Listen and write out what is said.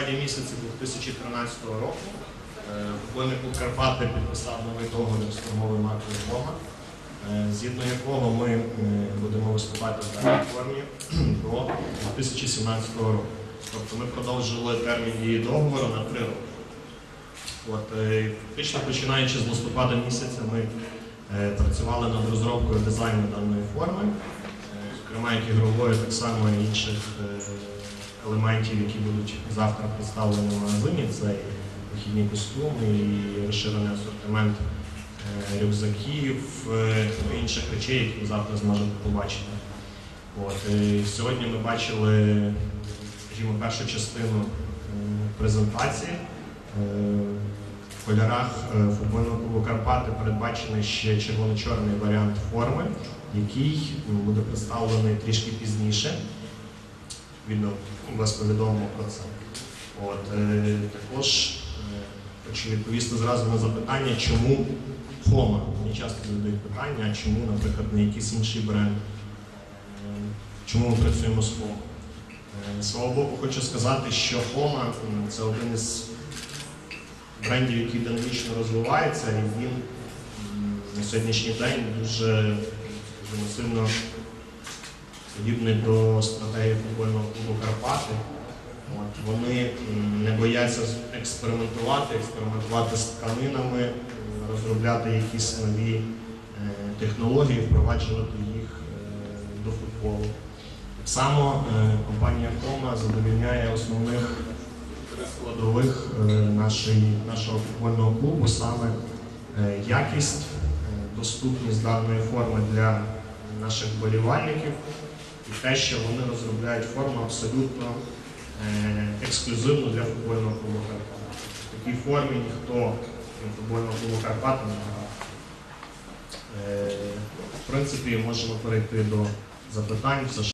листопаді місяці 2013 року е, футбольний Карпати підписав новий договір з торговою маркою Бома, е, згідно якого ми е, будемо виступати в даній формі до 2017 року. Тобто ми продовжили термін дії договору на три роки. От, фактично починаючи з листопада місяця, ми працювали над розробкою дизайну даної форми, зокрема як ігрової, так само інших елементів, які будуть завтра представлені в магазині. Це вихідні костюми, і розширений асортимент е, рюкзаків, е, ну, інших речей, які ви завтра зможете побачити. От, і сьогодні ми бачили, скажімо, першу частину е, презентації. Е, В кольорах е, футбольного клубу Карпати передбачений ще червоно-чорний варіант форми, який буде представлений трішки пізніше. Відно вас повідомимо про це. От, е, також е, хочу відповісти зразу на запитання, чому Хома. Мені часто задають питання, чому, наприклад, не якийсь інший бренд. Е, Чому ми працюємо з Хома? Е, свого боку, хочу сказати, що Хома це один із брендів, який динамічно розвивається, і він на сьогоднішній день дуже сильно подібний до стратегії футбольного клубу Карпати. От, вони не бояться експериментувати, експериментувати з тканинами, розробляти якісь нові е, технології, впроваджувати їх е, до футболу. Так само е, компанія Кома задовільняє основних складових нашого футбольного клубу саме якість, доступність даної форми для наших болівальників і те, що вони розробляють форму абсолютно е, ексклюзивну для футбольного клубу Карпати. В такій формі ніхто футбольного клубу Карпати не грав. Е, В принципі, можемо перейти до запитань.